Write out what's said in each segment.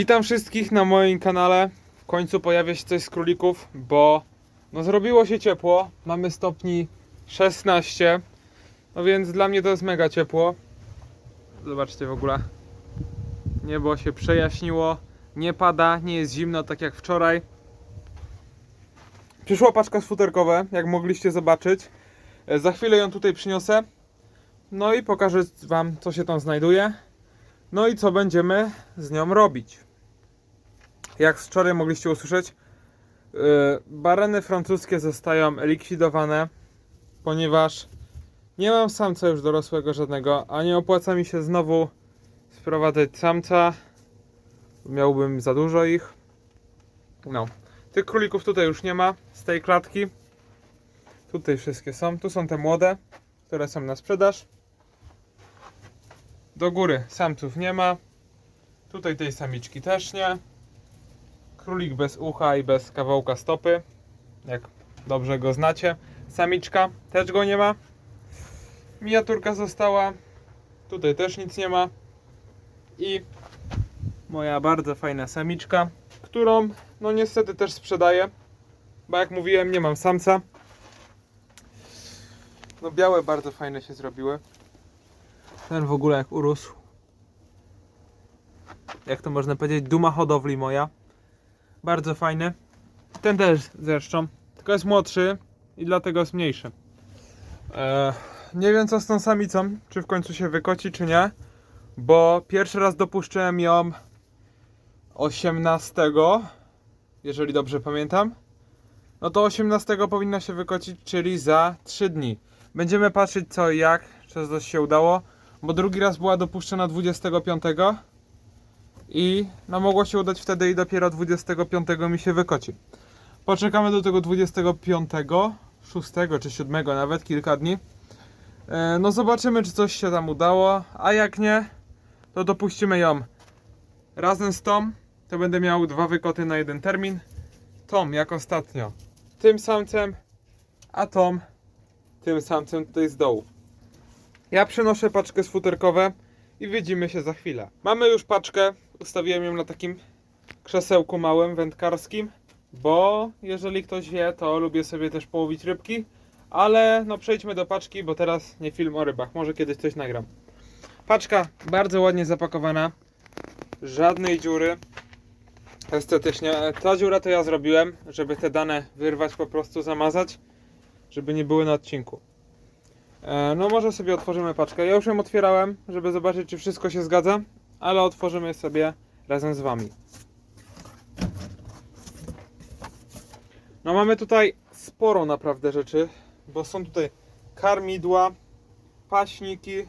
Witam wszystkich na moim kanale. W końcu pojawia się coś z królików, bo no zrobiło się ciepło. Mamy stopni 16. No więc dla mnie to jest mega ciepło. Zobaczcie w ogóle. Niebo się przejaśniło. Nie pada, nie jest zimno tak jak wczoraj. Przyszła paczka z futerkowe, jak mogliście zobaczyć. E, Za chwilę ją tutaj przyniosę. No i pokażę wam co się tam znajduje. No i co będziemy z nią robić. Jak wczoraj mogliście usłyszeć, yy, bareny francuskie zostają likwidowane, ponieważ nie mam samca już dorosłego żadnego, a nie opłaca mi się znowu sprowadzać samca. Miałbym za dużo ich. No. Tych królików tutaj już nie ma z tej klatki. Tutaj wszystkie są. Tu są te młode, które są na sprzedaż. Do góry samców nie ma. Tutaj tej samiczki też nie. Królik bez ucha i bez kawałka stopy. Jak dobrze go znacie. Samiczka też go nie ma. Miniaturka została. Tutaj też nic nie ma. I moja bardzo fajna samiczka, którą no niestety też sprzedaję. Bo jak mówiłem, nie mam samca. No białe bardzo fajne się zrobiły. Ten w ogóle jak urósł. Jak to można powiedzieć, duma hodowli moja. Bardzo fajny. Ten też zresztą. Tylko jest młodszy i dlatego jest mniejszy. Eee, nie wiem co z tą samicą, czy w końcu się wykoci, czy nie. Bo pierwszy raz dopuszczyłem ją 18, jeżeli dobrze pamiętam. No to 18 powinna się wykocić, czyli za 3 dni. Będziemy patrzeć co i jak, czy coś się udało bo drugi raz była dopuszczona 25 i no mogło się udać wtedy i dopiero 25 mi się wykoci. Poczekamy do tego 25, 6 czy 7 nawet, kilka dni. E, No zobaczymy czy coś się tam udało, a jak nie, to dopuścimy ją razem z Tom. To będę miał dwa wykoty na jeden termin. Tom jak ostatnio tym samcem, a Tom tym samcem tutaj z dołu. Ja przenoszę paczkę z futerkowe i widzimy się za chwilę. Mamy już paczkę, ustawiłem ją na takim krzesełku małym, wędkarskim, bo jeżeli ktoś wie, to lubię sobie też połowić rybki, ale no przejdźmy do paczki, bo teraz nie film o rybach, może kiedyś coś nagram. Paczka bardzo ładnie zapakowana, żadnej dziury. Estetycznie, ta dziura to ja zrobiłem, żeby te dane wyrwać, po prostu zamazać, żeby nie były na odcinku. E, No może sobie otworzymy paczkę. Ja już ją otwierałem, żeby zobaczyć czy wszystko się zgadza, ale otworzymy sobie razem z wami. No mamy tutaj sporo naprawdę rzeczy, bo są tutaj karmidła, paśniki,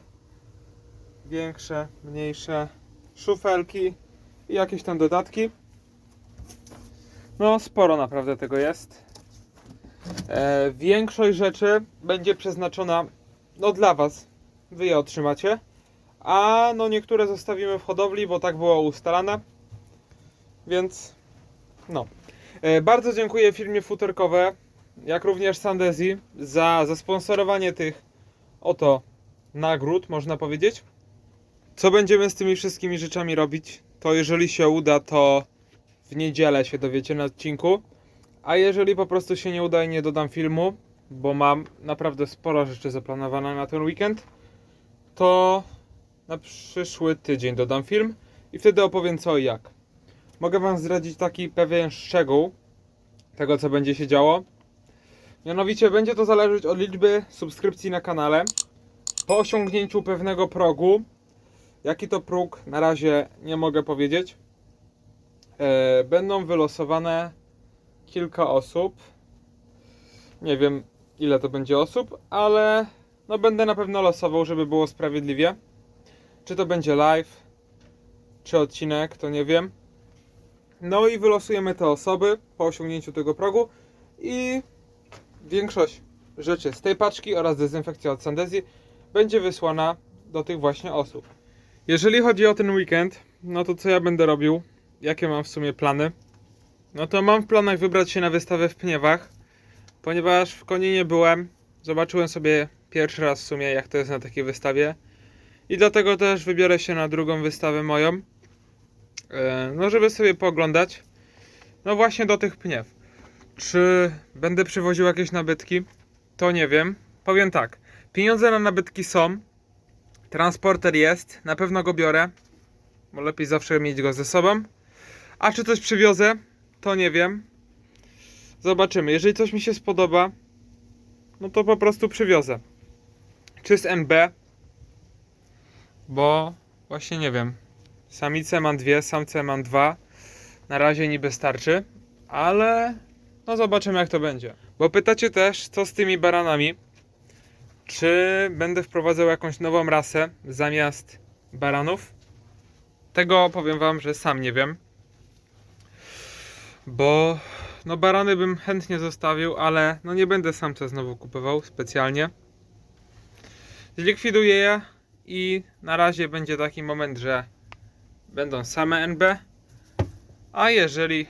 większe, mniejsze, szufelki i jakieś tam dodatki. No sporo naprawdę tego jest. E, większość rzeczy będzie przeznaczona no dla was. Wy je otrzymacie. A no niektóre zostawimy w hodowli, bo tak było ustalane. Więc no. E, bardzo dziękuję firmie Futerkowe, jak również Sandezi za zasponsorowanie tych oto nagród, można powiedzieć. Co będziemy z tymi wszystkimi rzeczami robić? To jeżeli się uda, to w niedzielę się dowiecie na odcinku. A jeżeli po prostu się nie uda i nie dodam filmu, bo mam naprawdę sporo rzeczy zaplanowane na ten weekend, to na przyszły tydzień dodam film i wtedy opowiem co i jak. Mogę Wam zdradzić taki pewien szczegół tego, co będzie się działo. Mianowicie będzie to zależeć od liczby subskrypcji na kanale. Po osiągnięciu pewnego progu, jaki to próg, na razie nie mogę powiedzieć, e, będą wylosowane kilka osób. Nie wiem ile to będzie osób, ale no będę na pewno losował, żeby było sprawiedliwie. Czy to będzie live, czy odcinek, to nie wiem. No i wylosujemy te osoby po osiągnięciu tego progu i większość rzeczy z tej paczki oraz dezynfekcja od Sandezi będzie wysłana do tych właśnie osób. Jeżeli chodzi o ten weekend, no to co ja będę robił? Jakie mam w sumie plany? No to mam w planach wybrać się na wystawę w Pniewach, ponieważ w Koninie byłem, zobaczyłem sobie pierwszy raz w sumie jak to jest na takiej wystawie i dlatego też wybiorę się na drugą wystawę moją. E, no, żeby sobie pooglądać. No właśnie do tych pniew. Czy będę przywoził jakieś nabytki? To nie wiem. Powiem tak. Pieniądze na nabytki są. Transporter jest. Na pewno go biorę. Bo lepiej zawsze mieć go ze sobą. A czy coś przywiozę? To nie wiem. Zobaczymy. Jeżeli coś mi się spodoba, no to po prostu przywiozę. Czy z NB? Bo właśnie nie wiem. Samice mam dwie, samce mam dwa. Na razie niby starczy, ale no zobaczymy jak to będzie. Bo pytacie też, co z tymi baranami? Czy będę wprowadzał jakąś nową rasę zamiast baranów? Tego powiem wam, że sam nie wiem. Bo no barany bym chętnie zostawił, ale no nie będę samca znowu kupował specjalnie. Zlikwiduję je i na razie będzie taki moment, że będą same NB. A jeżeli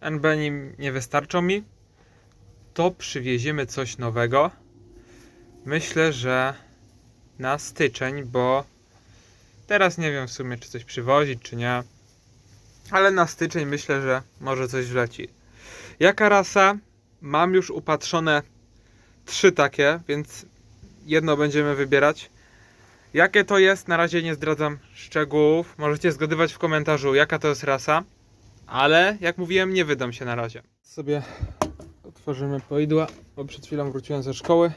NB nim nie wystarczą mi, to przywieziemy coś nowego. Myślę, że na styczeń, bo teraz nie wiem w sumie, czy coś przywozić, czy nie. Ale na styczeń myślę, że może coś wleci. Jaka rasa? Mam już upatrzone trzy takie, więc jedno będziemy wybierać. Jakie to jest? Na razie nie zdradzam szczegółów. Możecie zgadywać w komentarzu, jaka to jest rasa. Ale jak mówiłem, nie wydam się na razie. Sobie otworzymy poidła, bo przed chwilą wróciłem ze szkoły.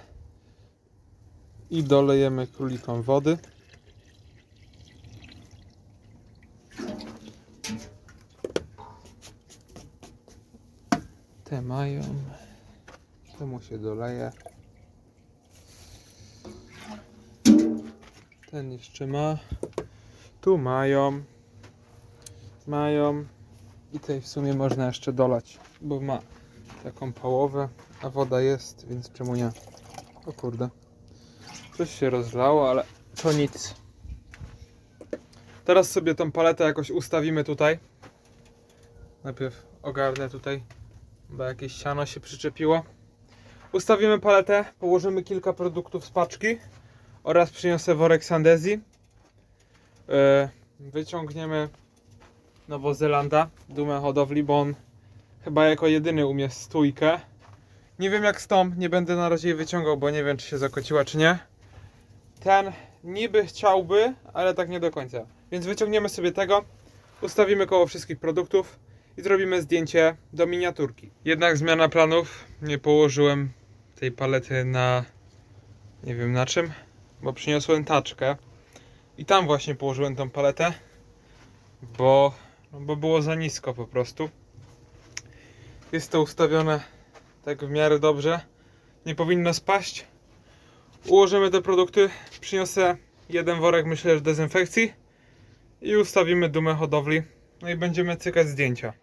I dolejemy królikom wody. Te mają. Temu się doleje. Ten jeszcze ma. Tu mają. Mają. I tej w sumie można jeszcze dolać, bo ma taką połowę, a woda jest, więc czemu nie? O kurde. Coś się rozlało, ale to nic. Teraz sobie tą paletę jakoś ustawimy tutaj. Najpierw ogarnę tutaj, bo jakieś siano się przyczepiło. Ustawimy paletę, położymy kilka produktów z paczki oraz przyniosę worek Sandezji. Yy, wyciągniemy Nowozelanda, dumę hodowli, bo on chyba jako jedyny umie stójkę. Nie wiem jak z tą, nie będę na razie jej wyciągał, bo nie wiem czy się zakociła czy nie. Ten niby chciałby, ale tak nie do końca. Więc wyciągniemy sobie tego, ustawimy koło wszystkich produktów i zrobimy zdjęcie do miniaturki. Jednak zmiana planów, nie położyłem tej palety na nie wiem na czym, bo przyniosłem taczkę i tam właśnie położyłem tą paletę, bo, no bo było za nisko po prostu. Jest to ustawione tak w miarę dobrze, nie powinno spaść. Ułożymy te produkty, przyniosę jeden worek myślę, że dezynfekcji i ustawimy dumę hodowli. No i będziemy cykać zdjęcia.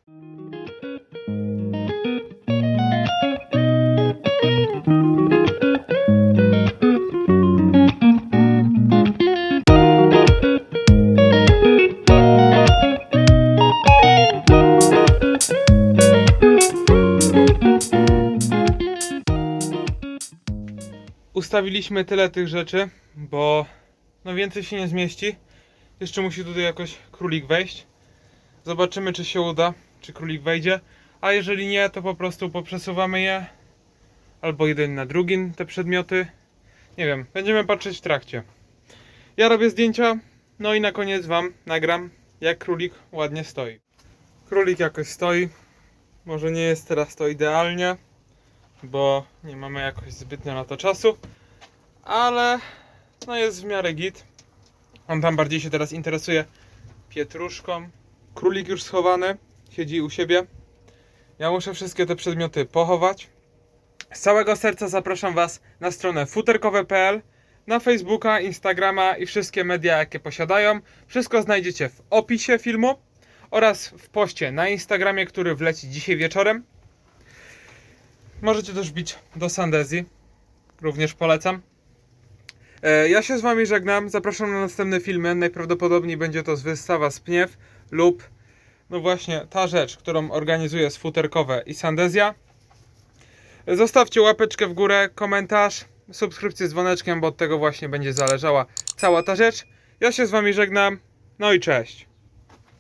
Ustawiliśmy tyle tych rzeczy, bo no więcej się nie zmieści. Jeszcze musi tutaj jakoś królik wejść. Zobaczymy, czy się uda, czy królik wejdzie. A jeżeli nie, to po prostu poprzesuwamy je. Albo jeden na drugim te przedmioty. Nie wiem, będziemy patrzeć w trakcie. Ja robię zdjęcia, no i na koniec Wam nagram, jak królik ładnie stoi. Królik jakoś stoi. Może nie jest teraz to idealnie, bo nie mamy jakoś zbytnio na to czasu, ale no jest w miarę git. On tam bardziej się teraz interesuje pietruszką. Królik już schowany, siedzi u siebie. Ja muszę wszystkie te przedmioty pochować. Z całego serca zapraszam Was na stronę futerkowe.pl, na Facebooka, Instagrama i wszystkie media, jakie posiadają. Wszystko znajdziecie w opisie filmu oraz w poście na Instagramie, który wleci dzisiaj wieczorem. Możecie też bić do Sandezji. Również polecam. E, Ja się z Wami żegnam. Zapraszam na następne filmy. Najprawdopodobniej będzie to z wystawa z Pniew lub no właśnie ta rzecz, którą organizuję z Futerkowe i Sandezja. Zostawcie łapeczkę w górę, komentarz, subskrypcję z dzwoneczkiem, bo od tego właśnie będzie zależała cała ta rzecz. Ja się z Wami żegnam. No i cześć.